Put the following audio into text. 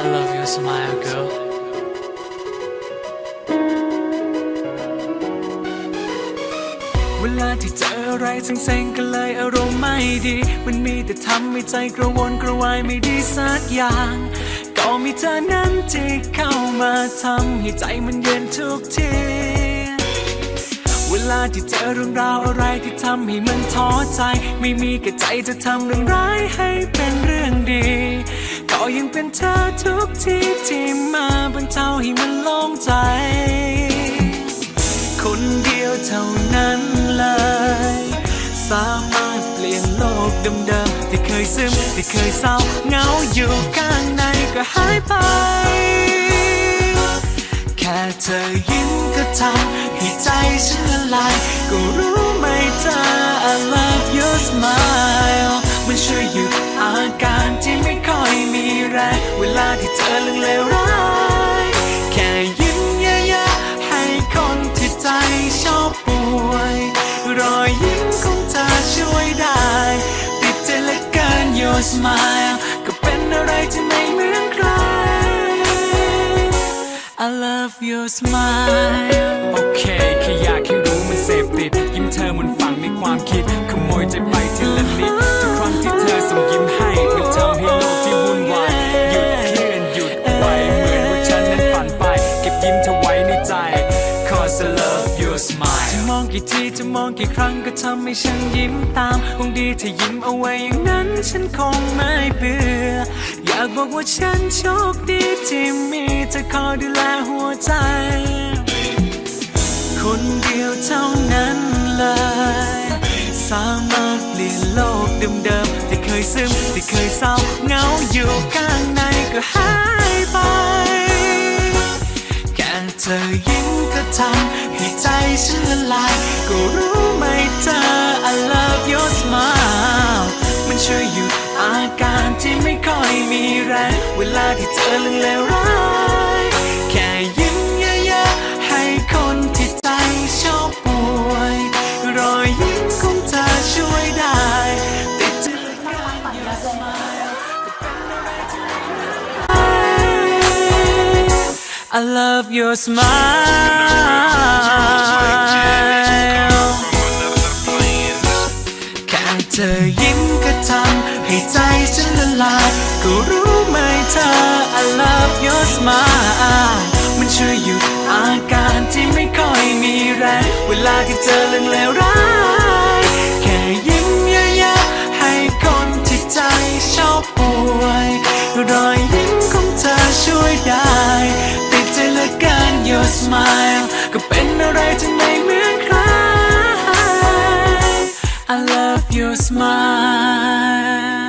I love your smile girl เวลาที่เจออะไรเซ็งๆก็เลยอารมณ์ไม่ดี มันมีแต่ทำให้ใจกระวนกระวายไม่ดีสักอย่าง ก็มีเธอนั้นที่เข้ามาทำให้ใจมันเย็นทุกที ลาที่เจอเรื่องราวอะไรที่ทำให้มันท้อใจ ไม่มีกระใจจะทำเรื่องร้ายให้เป็นเรื่องดี ก็ยังเป็นเธอทุกทีที่มาบรรเทาให้มันโล่งใจ คนเดียวเท่านั้นเลย สามารถเปลี่ยนโลกเดิมๆที่เคยซึมที่เคยเศร้าเหงาอยู่ข้างในก็หายไปแค่เธอยิ้มก็ทำให้ใจฉัน ลายก็รู้ไหมเธอ I love your smile มันช่วยหยุดอาการที่ไม่ค่อยมีแรงเวลาที่เจอเรื่องเลวร้ายแค่ยิ้มเยอะๆให้คนที่ใจชอบป่วย รอยยิ้มของเธอช่วยได้ ติดใจเหลือเกิน your smile ก็เป็นอะไรที่ไม่เหมือนใคร I love your smile โอเคแค่อยากให้รู้ เสพติด ยิ้มเธอมันฝังในความคิด ขโมยใจไปทีละนิดทุกครั้งที่เธอส่งยิ้มให้มันทำให้โลกที่วุ่นวายหยุดเคลื่อนหยุดไว้เหมือนว่าฉันนั้นฝันไป เก็บยิ้มเธอไว้ในใจ cause I love your smile จะมองกี่ทีจะมองกี่ครั้งก็ทำให้ฉันยิ้มตามคงดีถ้ายิ้มเอาไว้อย่างนั้นฉันคงไม่เบื่ออยากบอกว่าฉันโชคดีที่มีเธอคอยดูแลหัวใจ คนเดียวเท่านั้นเลย สามารถเปลี่ยนโลกเดิมๆที่เคยซึมที่เคยเศร้าเหงาอยู่ข้างในก็หายไป แค่เธอยิ้มก็ทำให้ใจฉันละลาย ก็รู้ไหมเธอ I love your smile มันช่วยหยุดอาการที่ไม่ค่อยมีแรง เวลาที่เจอเรื่องเลวร้าย ของเธอช่วยได้ติดใจเหลือเกิน your smile ก็เป็นอะไรที่ไม่เหมือนใคร I love your smile แค่เธอยิ้มก็ทำให้ใจฉันละลายก็รู้ไหมเธอ I love your smile มันช่วยหยุดอาการที่ไม่ค่อยมีแรง เวลาที่เจอเรื่องเลวร้าย I love your smile.